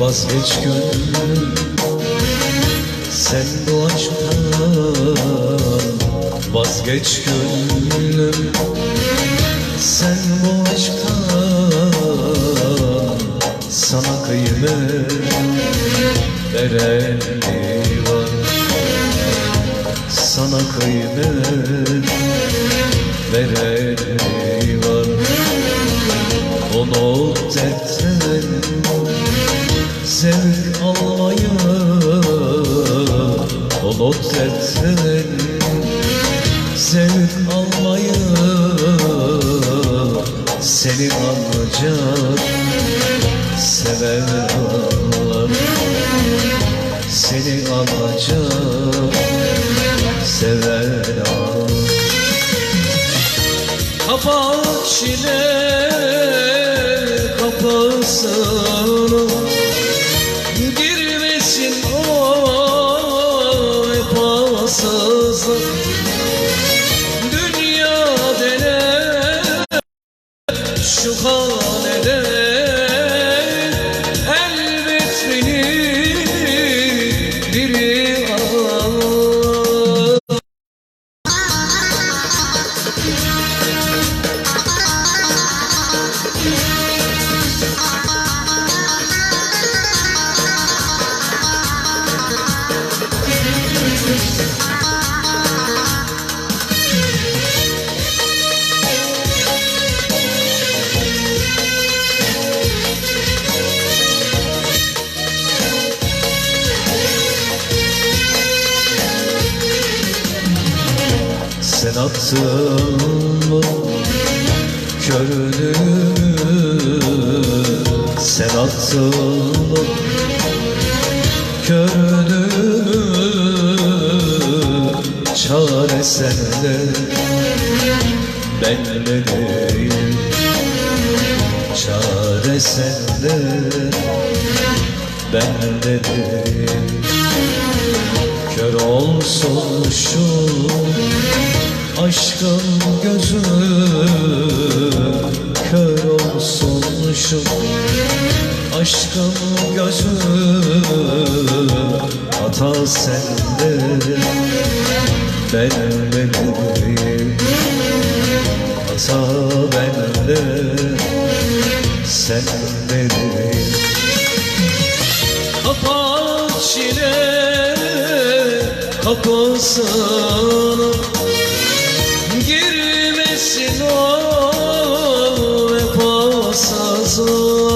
Vazgeç gönlüm. Sen bu aşktan Vazgeç gönlüm. Sen bu aşktan Sana kıymet Veren var Sana kıymet Veren var Onu dertten Zevk almaya Onu dertten Zevk almaya Seni ancak Severler Seni ancak Severler Kapak çile kapısını Girmesin Dünya denen şu hanede Elbet biri alır attın mı körünü Sen attın mı körünü Çare sende ben de değil Çare sende ben de değil Kör olsun şu aşkın gözü Kör olsun şu aşkın gözü Hata sende. Ben benim Hata bende. Sen benim Kapat çile kapısını Oh.